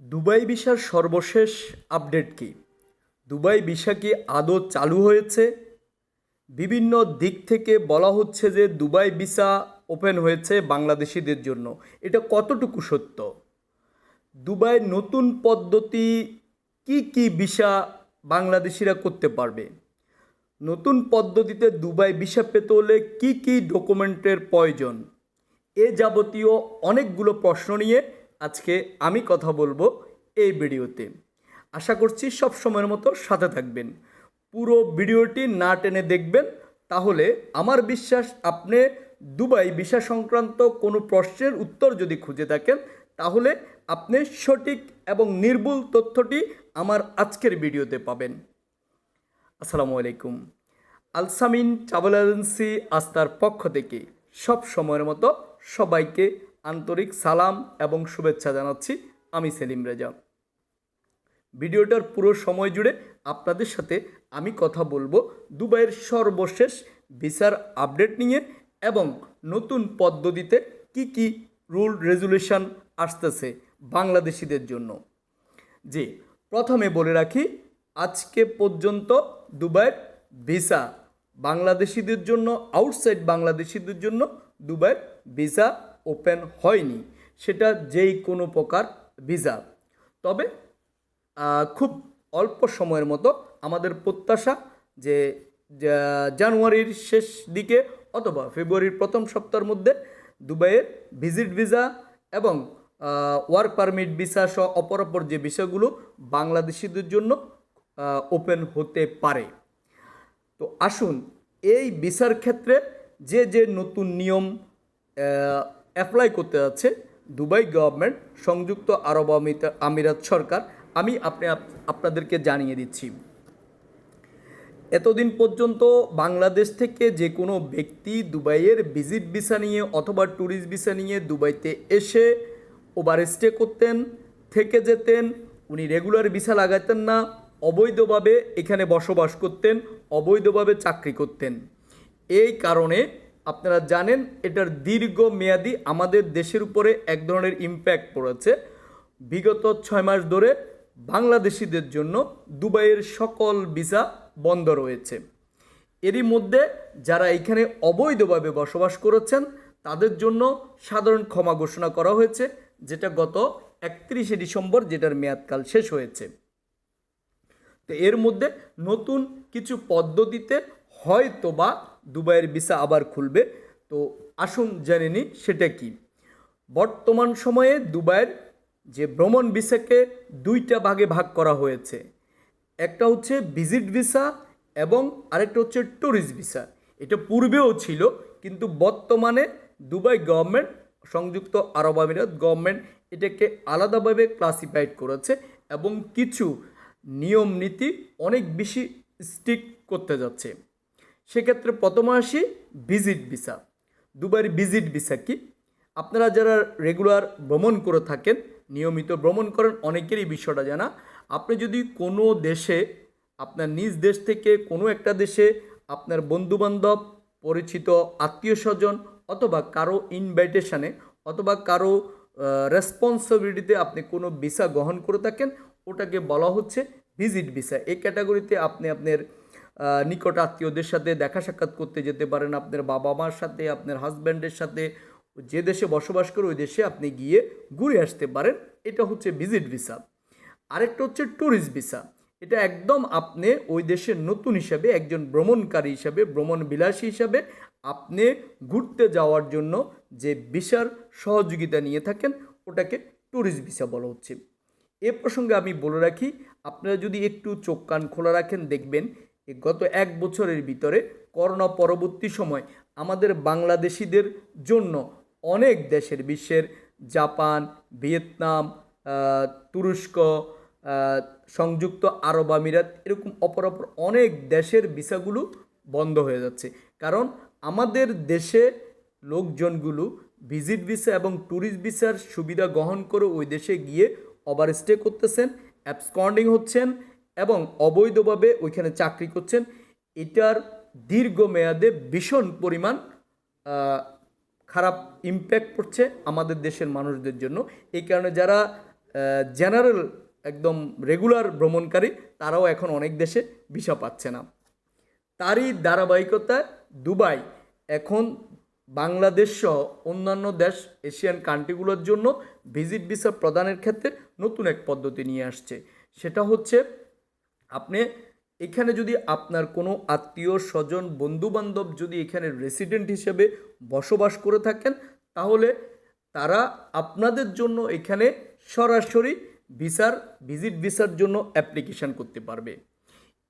Dubai ভিসার সর্বশেষ update কি? দুবাই ভিসা কি আদৌ চালু হয়েছে? বিভিন্ন দিক থেকে বলা হচ্ছে যে দুবাই ভিসা ওপেন হয়েছে বাংলাদেশিদের জন্য। এটা কতটুকু সত্য? দুবাইয়ের নতুন পদ্ধতি কি কি ভিসা বাংলাদেশিরা করতে পারবে? নতুন পদ্ধতিতে দুবাই ভিসা পেতে হলে কি কি ডকুমেন্টের প্রয়োজন? এ যাবতীয় অনেকগুলো প্রশ্ন নিয়ে আজকে আমি কথা বলব এই ভিডিওতে। আশা করছি সব সময়ের মতো সাথে থাকবেন। পুরো ভিডিওটি না টেনে দেখবেন, তাহলে আমার বিশ্বাস আপনি দুবাই ভিসা সংক্রান্ত কোনো প্রশ্নের উত্তর যদি খুঁজে থাকেন, তাহলে আপনি সঠিক এবং নির্ভুল তথ্যটি আমার আজকের ভিডিওতে পাবেন। আসসালামু আলাইকুম। আলসামিন ট্রাভেল এজেন্সি আস্থার পক্ষ থেকে সব সময়ের মতো সবাইকে আন্তরিক সালাম এবং শুভেচ্ছা জানাচ্ছি আমি সেলিম রেজা। ভিডিওটার পুরো সময় জুড়ে আপনাদের সাথে আমি কথা বলব দুবাইয়ের সর্বশেষ ভিসার আপডেট নিয়ে এবং নতুন পদ্ধতিতে কি কি রুল রেজুলেশন আসতেছে বাংলাদেশিদের জন্য। জি, প্রথমে বলে রাখি, আজকে পর্যন্ত দুবাইয়ের ভিসা বাংলাদেশিদের জন্য আউটসাইড বাংলাদেশিদের জন্য দুবাইয়ের ভিসা ওপেন হয়নি, সেটা যেই কোনো প্রকার ভিসা তবে খুব অল্প সময়ের মতো আমাদের প্রত্যাশা যে জানুয়ারির শেষ দিকে অথবা ফেব্রুয়ারির প্রথম সপ্তাহের মধ্যে দুবাইয়ের ভিজিট ভিসা এবং ওয়ার্ক পারমিট ভিসা সহ অপর অপর যে বিষয়গুলো বাংলাদেশিদের জন্য ওপেন হতে পারে। তো আসুন, এই ভিসার ক্ষেত্রে যে যে নতুন নিয়ম অ্যাপ্লাই করতে যাচ্ছে দুবাই গভর্নমেন্ট সংযুক্ত আরব আমিরাত সরকার। আমি আপনি আপ- আপনাদেরকে জানিয়ে দিচ্ছি। এতদিন পর্যন্ত বাংলাদেশ থেকে যে কোনো ব্যক্তি দুবাইয়ের ভিজিট ভিসা নিয়ে অথবা ট্যুরিস্ট ভিসা নিয়ে দুবাইতে এসে ওভার স্টে করতেন, থেকে যেতেন, উনি রেগুলার ভিসা লাগাতেন না, অবৈধভাবে এখানে বসবাস করতেন, অবৈধভাবে চাকরি করতেন। এই কারণে আপনারা জানেন এটার দীর্ঘ মেয়াদি আমাদের দেশের উপরে এক ধরনের ইম্প্যাক্ট পড়েছে। বিগত ছয় মাস ধরে বাংলাদেশিদের জন্য দুবাইয়ের সকল ভিসা বন্ধ রয়েছে। এরই মধ্যে যারা এখানে অবৈধভাবে বসবাস করেছেন, তাদের জন্য সাধারণ ক্ষমা ঘোষণা করা হয়েছে, যেটা গত একত্রিশে ডিসেম্বর যেটার মেয়াদকাল শেষ হয়েছে। তো এর মধ্যে নতুন কিছু পদ্ধতিতে হয়তো বা দুবাইয়ের ভিসা আবার খুলবে। তো আসুন জেনে নিই সেটা কি। বর্তমান সময়ে দুবাইয়ের যে ভ্রমণ ভিসাকে দুইটা ভাগে ভাগ করা হয়েছে। একটা হচ্ছে ভিজিট ভিসা এবং আরেকটা হচ্ছে ট্যুরিস্ট ভিসা। এটা পূর্বেও ছিল, কিন্তু বর্তমানে দুবাই গভর্নমেন্ট, সংযুক্ত আরব আমিরাত গভর্নমেন্ট এটাকে আলাদাভাবে ক্লাসিফাইড করেছে এবং কিছু নিয়ম নীতি অনেক বেশি স্ট্রিক্ট করতে যাচ্ছে। সেক্ষেত্রে প্রথম আসি ভিজিট ভিসা। দুবাইয়ের ভিজিট ভিসা কি? আপনারা যারা রেগুলার ভ্রমণ করে থাকেন, নিয়মিত ভ্রমণ করেন, অনেকেরই বিষয়টা জানা। আপনি যদি কোনো দেশে, আপনার নিজ দেশ থেকে কোনো একটা দেশে আপনার বন্ধুবান্ধব, পরিচিত আত্মীয় স্বজন অথবা কারও ইনভাইটেশনে অথবা কারও রেসপন্সিবিলিটিতে আপনি কোনো ভিসা গ্রহণ করে থাকেন, ওটাকে বলা হচ্ছে ভিজিট ভিসা। এই ক্যাটাগরিতে আপনি আপনার নিকট আত্মীয়দের সাথে দেখা সাক্ষাৎ করতে যেতে পারেন আপনার বাবা মার সাথে, আপনার হাজব্যান্ডের সাথে। যে দেশে বসবাস করে ওই দেশে আপনি গিয়ে ঘুরে আসতে পারেন। এটা হচ্ছে ভিজিট ভিসা আরেকটা হচ্ছে ট্যুরিস্ট ভিসা এটা একদম আপনি ওই দেশের নতুন হিসাবে, একজন ভ্রমণকারী হিসাবে ভ্রমণ বিলাসী হিসাবে আপনি ঘুরতে যাওয়ার জন্য যে ভিসার সহযোগিতা নিয়ে থাকেন, ওটাকে ট্যুরিস্ট ভিসা বলা হচ্ছে। এ প্রসঙ্গে আমি বলে রাখি, আপনারা যদি একটু চোখ কান খোলা রাখেন, দেখবেন গত এক বছরের ভিতরে করোনা পরবর্তী সময় আমাদের বাংলাদেশিদের জন্য অনেক দেশের বিশ্বের জাপান, ভিয়েতনাম তুরস্ক সংযুক্ত আরব আমিরাত এরকম অপর অপর অনেক দেশের ভিসাগুলো বন্ধ হয়ে যাচ্ছে। কারণ আমাদের দেশে লোকজনগুলো ভিজিট ভিসা এবং ট্যুরিস্ট ভিসার সুবিধা গ্রহণ করে ওই দেশে গিয়ে ওভারস্টে করতেছেন, অ্যাবসকন্ডিং হচ্ছেন এবং অবৈধভাবে ওইখানে চাকরি করছেন, এটার দীর্ঘমেয়াদে ভীষণ পরিমাণ খারাপ ইম্প্যাক্ট পড়ছে আমাদের দেশের মানুষদের জন্য। এই কারণে যারা জেনারেল একদম রেগুলার ভ্রমণকারী, তারাও এখন অনেক দেশে ভিসা পাচ্ছে না। তারই ধারাবাহিকতায় দুবাই। এখন বাংলাদেশ সহ অন্যান্য দেশ, এশিয়ান কান্ট্রিগুলোর জন্য ভিজিট ভিসা প্রদানের ক্ষেত্রে নতুন এক পদ্ধতি নিয়ে আসছে। সেটা হচ্ছে আপনি এখানে যদি আপনার কোনো আত্মীয়, স্বজন বন্ধু বান্ধব যদি এখানে রেসিডেন্ট হিসেবে বসবাস করে থাকেন, তাহলে তারা আপনাদের জন্য এখানে সরাসরি ভিসার ভিজিট ভিসার জন্য অ্যাপ্লিকেশন করতে পারবে।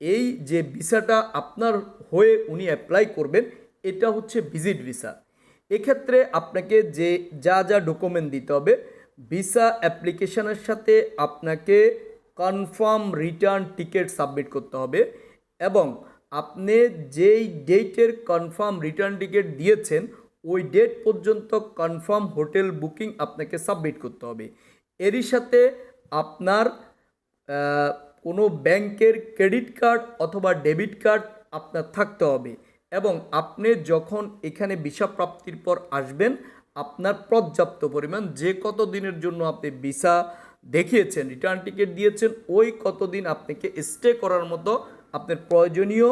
এই যে ভিসাটা আপনার হয়ে উনি অ্যাপ্লাই করবেন, এটা হচ্ছে ভিজিট ভিসা। এক্ষেত্রে আপনাকে যে, যা যা ডকুমেন্ট দিতে হবে, ভিসা অ্যাপ্লিকেশনের সাথে আপনাকে কনফার্ম রিটার্ন টিকিট সাবমিট করতে হবে এবং আপনি যেই ডেটের কনফার্ম রিটার্ন টিকিট দিয়েছেন, ওই ডেট পর্যন্ত কনফার্ম হোটেল বুকিং আপনাকে সাবমিট করতে হবে। এরই সাথে আপনার কোনো ব্যাংকের ক্রেডিট কার্ড অথবা ডেবিট কার্ড আপনার থাকতে হবে এবং আপনি যখন এখানে ভিসা প্রাপ্তির পর আসবেন, আপনার পর্যাপ্ত পরিমাণ যে কত দিনের জন্য আপনি ভিসা দেখিয়েছেন রিটার্ন টিকিট দিয়েছেন, ওই কতদিন আপনাকে স্টে করার মতো আপনার প্রয়োজনীয়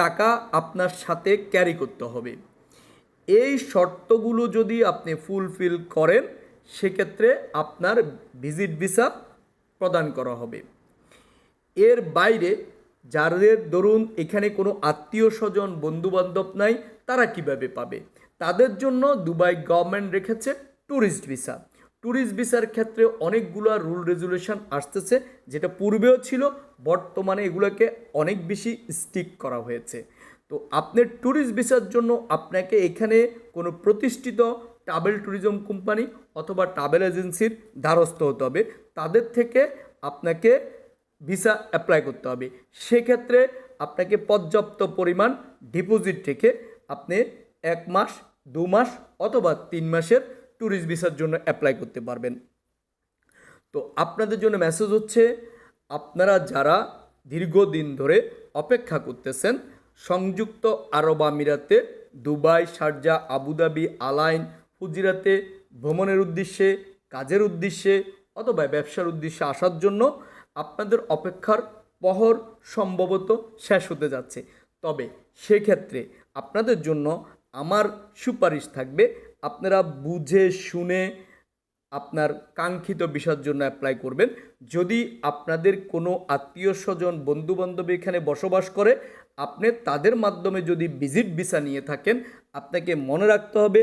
টাকা আপনার সাথে ক্যারি করতে হবে। এই শর্তগুলো যদি আপনি ফুলফিল করেন, সেক্ষেত্রে আপনার ভিজিট ভিসা প্রদান করা হবে। এর বাইরে যাদের ধরুন এখানে কোনো আত্মীয় স্বজন, বন্ধুবান্ধব নাই, তারা কীভাবে পাবে? তাদের জন্য দুবাই গভর্নমেন্ট রেখেছে ট্যুরিস্ট ভিসা ট্যুরিস্ট ভিসার ক্ষেত্রে অনেকগুলো রুল রেজুলেশন আসতেছে, যেটা পূর্বেও ছিল, বর্তমানে এগুলোকে অনেক বেশি স্টিক করা হয়েছে। তো আপনার ট্যুরিস্ট ভিসার জন্য আপনাকে এখানে কোনো প্রতিষ্ঠিত ট্রাভেল ট্যুরিজম কোম্পানি অথবা ট্রাভেল এজেন্সির দ্বারস্থ হতে হবে। তাদের থেকে আপনাকে ভিসা অ্যাপ্লাই করতে হবে। সেক্ষেত্রে আপনাকে পর্যাপ্ত পরিমাণ ডিপোজিট রেখে আপনি এক মাস, দু মাস অথবা তিন মাসের ট্যুরিস্ট ভিসার জন্য অ্যাপ্লাই করতে পারবেন। তো আপনাদের জন্য মেসেজ হচ্ছে, আপনারা যারা দীর্ঘদিন ধরে অপেক্ষা করতেছেন, সংযুক্ত আরব আমিরাতে, Dubai, Sharjah, Abu Dhabi, Al Ain ফুজিরাতে ভ্রমণের উদ্দেশ্যে, কাজের উদ্দেশ্যে অথবা ব্যবসার উদ্দেশ্যে আসার জন্য আপনাদের অপেক্ষার পহর সম্ভবত শেষ হতে যাচ্ছে। তবে সেক্ষেত্রে আপনাদের জন্য আমার সুপারিশ থাকবে আপনারা বুঝে শুনে আপনার কাঙ্ক্ষিত বিষয়ের জন্য অ্যাপ্লাই করবেন। যদি আপনাদের কোনো আত্মীয় স্বজন বন্ধু বান্ধব এখানে বসবাস করে, আপনি তাদের মাধ্যমে যদি ভিজিট ভিসা নিয়ে থাকেন, আপনাকে মনে রাখতে হবে,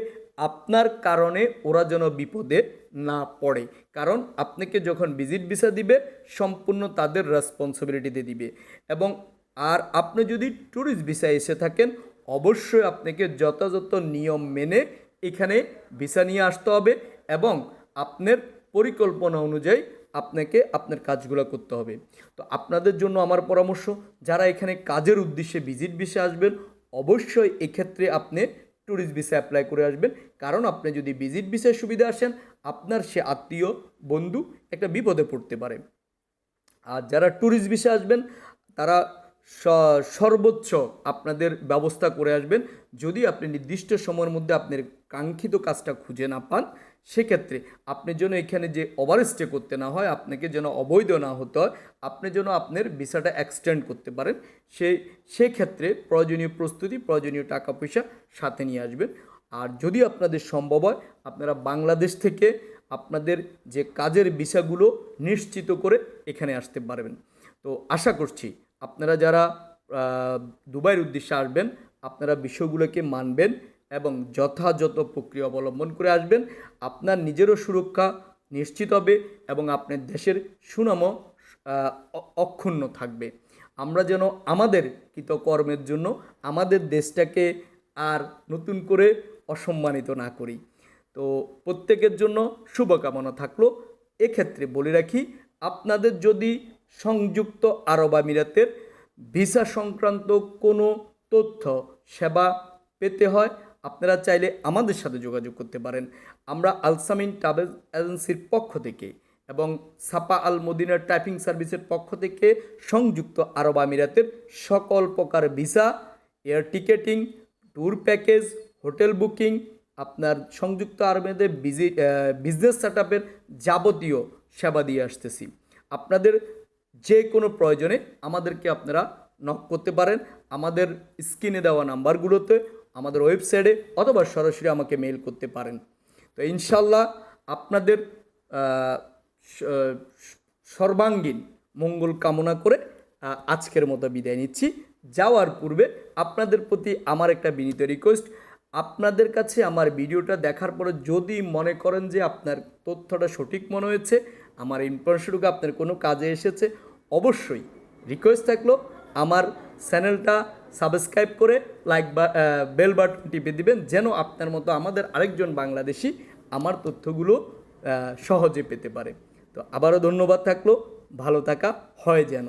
আপনার কারণে ওরা যেন বিপদে না পড়ে। কারণ আপনাকে যখন ভিজিট ভিসা দিবে, সম্পূর্ণ তাদের রেসপন্সিবিলিটিতে দিবে। এবং আর আপনি যদি ট্যুরিস্ট ভিসা এসে থাকেন, অবশ্যই আপনাকে যথাযথ নিয়ম মেনে এখানে ভিসা নিয়ে আসতে হবে এবং আপনার পরিকল্পনা অনুযায়ী আপনাকে আপনার কাজগুলো করতে হবে। তো আপনাদের জন্য আমার পরামর্শ, যারা এখানে কাজের উদ্দেশ্যে ভিজিট ভিসা আসবেন, অবশ্যই এক্ষেত্রে আপনি ট্যুরিস্ট ভিসা অ্যাপ্লাই করে আসবেন। কারণ আপনি যদি ভিজিট ভিসার সুবিধা আসেন, আপনার সে আত্মীয়, বন্ধু একটা বিপদে পড়তে পারে। আর যারা ট্যুরিস্ট ভিসা আসবেন, তারা সর্বোচ্চ আপনাদের ব্যবস্থা করে আসবেন। যদি আপনি নির্দিষ্ট সময়ের মধ্যে আপনার কাঙ্ক্ষিত কাজটা খুঁজে না পান, সেক্ষেত্রে আপনি যেন এখানে যে ওভার স্টে করতে না হয়, আপনাকে যেন অবৈধ না হতে হয়, আপনি যেন আপনার ভিসাটা এক্সটেন্ড করতে পারেন সেই সেক্ষেত্রে প্রয়োজনীয় প্রস্তুতি, প্রয়োজনীয় টাকা পয়সা সাথে নিয়ে আসবেন। আর যদি আপনাদের সম্ভব হয়, আপনারা বাংলাদেশ থেকে আপনাদের যে কাজের ভিসাগুলো নিশ্চিত করে এখানে আসতে পারবেন। তো আশা করছি আপনারা যারা দুবাইয়ের উদ্দেশ্যে আসবেন, আপনারা বিষয়গুলোকে মানবেন এবং যথাযথ প্রক্রিয়া অবলম্বন করে আসবেন। আপনার নিজেরও সুরক্ষা নিশ্চিত হবে এবং আপনার দেশের সুনামও অক্ষুণ্ণ থাকবে। আমরা যেন আমাদের কৃতকর্মের জন্য আমাদের দেশটাকে আর নতুন করে অসম্মানিত না করি। তো প্রত্যেকের জন্য শুভকামনা থাকল। এক্ষেত্রে বলে রাখি, আপনাদের যদি সংযুক্ত আরব আমিরাতের ভিসা সংক্রান্ত কোনো তথ্য, সেবা পেতে হয় আপনারা চাইলে আমাদের সাথে যোগাযোগ করতে পারেন। আমরা আলসামিন ট্রাভেল এজেন্সির পক্ষ থেকে এবং সাপা আল মদিনার টাইপিং সার্ভিসের পক্ষ থেকে সংযুক্ত আরব আমিরাতের সকল প্রকার visa, air ticketing, tour package, hotel booking, আপনার সংযুক্ত আরবেদের বিজি বিজনেস সেট যাবতীয় সেবা দিয়ে আসতেছি। আপনাদের যে কোনো প্রয়োজনে আমাদেরকে আপনারা নক করতে পারেন। আমাদের স্ক্রিনে দেওয়া নাম্বারগুলোতে আমাদের ওয়েবসাইটে অথবা সরাসরি আমাকে মেল করতে পারেন। তো ইনশাল্লাহ আপনাদের সর্বাঙ্গীন মঙ্গল কামনা করে আজকের মতো বিদায় নিচ্ছি। যাওয়ার পূর্বে আপনাদের প্রতি আমার একটা বিনীত রিকোয়েস্ট আপনাদের কাছে আমার ভিডিওটা দেখার পরে যদি মনে করেন যে আপনার তথ্যটা সঠিক মনে হয়েছে, আমার ইনফরমেশনটুকু আপনার কোনো কাজে এসেছে, অবশ্যই রিকোয়েস্ট থাকল। আমার চ্যানেলটা সাবস্ক্রাইব করে লাইক বা বেল বাটন টিপে দিবেন, যেন আপনার মতো আমাদের আরেকজন বাংলাদেশি আমার তথ্যগুলো সহজে পেতে পারে। তো আবারও ধন্যবাদ থাকল, ভালো থাকা, হয় যেন।